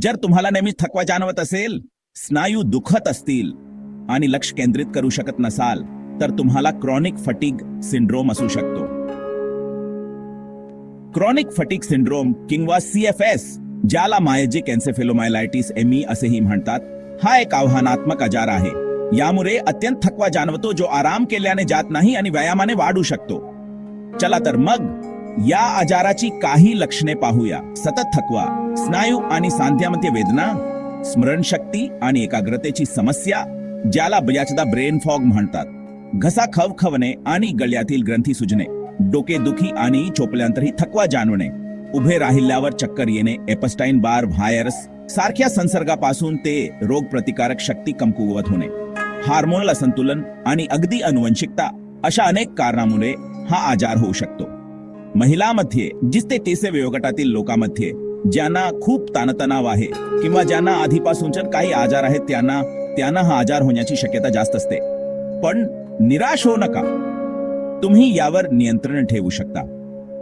जर तुम्हाला नेहमीच थकवा जाणवत असेल स्नायू दुखत असतील आणि लक्ष केंद्रित करू शकत नसाल तर तुम्हाला क्रॉनिक फटीग सिंड्रोम असू शकतो. क्रॉनिक फटीग सिंड्रोम किंवा सी एफ एस ज्याला मायजिक एन्सेफेलोमायलायटिस एमई असेही म्हणतात हा एक आव्हानात्मक आजार आहे. यामुळे अत्यंत थकवा जाणवतो जो आराम केल्याने जात नाही आणि व्यायामाने वाढू शकतो. चला तर मग या आजाराची काही लक्षणे पाहूया. सतत थकवा. स्नायू आणि सांध्यामध्ये वेदना स्मरणशक्ती आणि एकाग्रतेची समस्या ज्याला बजाचदा ब्रेन फॉग म्हणतात. घसा खवखवणे आणि गळ्यातील ग्रंथी सुजणे डोकेदुखी आणि चोपल्यानंतरही थकवा जाणवणे उभे राहिल्यावर चक्कर येणे एपस्टाईन बार व्हायरस सारख्या संसर्गापासून ते रोगप्रतिकारक शक्ती कमकुवत होणे. हार्मोनल असंतुलन आणि अगदी अनुवंशिकता अशा अनेक कारणामुळे हा आजार होऊ शकतो. महिलामध्ये जिसते तेसे वयोगटातील लोकांमध्ये ज्यांना खूप ताणतणाव आहे किंवा ज्यांना आधीपासूनचे काही आजार आहेत त्यांना त्यांना हा आजार होण्याची शक्यता जास्त असते. पण निराश होऊ नका. तुम्ही यावर नियंत्रण ठेवू शकता.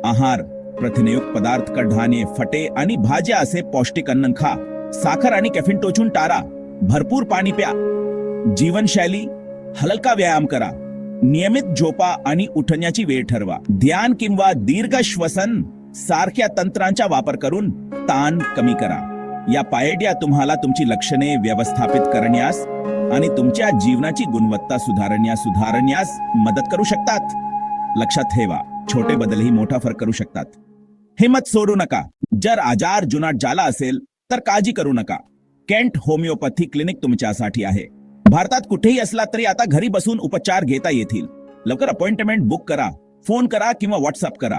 आहार प्रथिनयुक्त पदार्थ कडधान्ये फटे आणि भाज्या असे पौष्टिक अन्न खा. साखर आणि कॅफिन टोचून टारा. भरपूर पाणी प्या. जीवनशैली हलका व्यायाम करा. नियमित झोपा आणि उठण्याची वेळ ठरवा. ध्यान किंवा दीर्घ श्वसन सारख्या तंत्रांचा वापर करून ताण कमी करा. या पायड्या तुम्हाला तुमची लक्षणे व्यवस्थापित करण्यास आणि तुमच्या जीवनाची गुणवत्ता सुधारण्यास सुधारण्यास मदत करू शकतात. लक्षात ठेवा छोटे बदलही मोठा फरक करू शकतात. हिम्मत सोडू नका. जर आजार जुनाट झाला असेल तर काळजी करू नका. केंट होमिओपॅथी क्लिनिक तुमच्यासाठी आहे. भारतात कुठेही असला तरी आता घरी बसून उपचार घेता येतील. लवकर अपॉइंटमेंट बुक करा फोन करा किंवा व्हॉट्सअप करा.